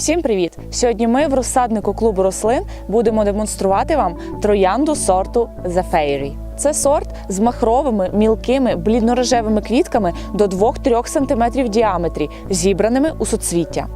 Всім привіт! Сьогодні ми в розсаднику клубу рослин будемо демонструвати вам троянду сорту The Fairy. Це сорт з махровими мілкими блідно-рожевими квітками до 2-3 см в діаметрі, зібраними у суцвіття.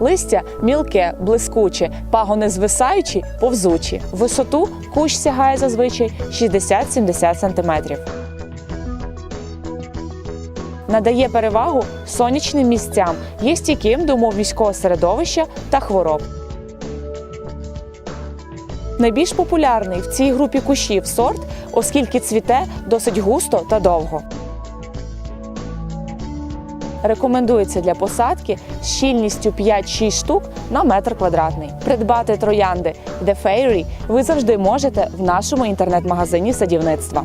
Листя мілке, блискуче, пагони звисаючі, повзучі. Висоту кущ сягає зазвичай 60-70 см. Надає перевагу сонячним місцям, є стійким до умов міського середовища та хвороб. Найбільш популярний в цій групі кущів сорт, оскільки цвіте досить густо та довго. Рекомендується для посадки з щільністю 5-6 штук на метр квадратний. Придбати троянди The Fairy ви завжди можете в нашому інтернет-магазині садівництва.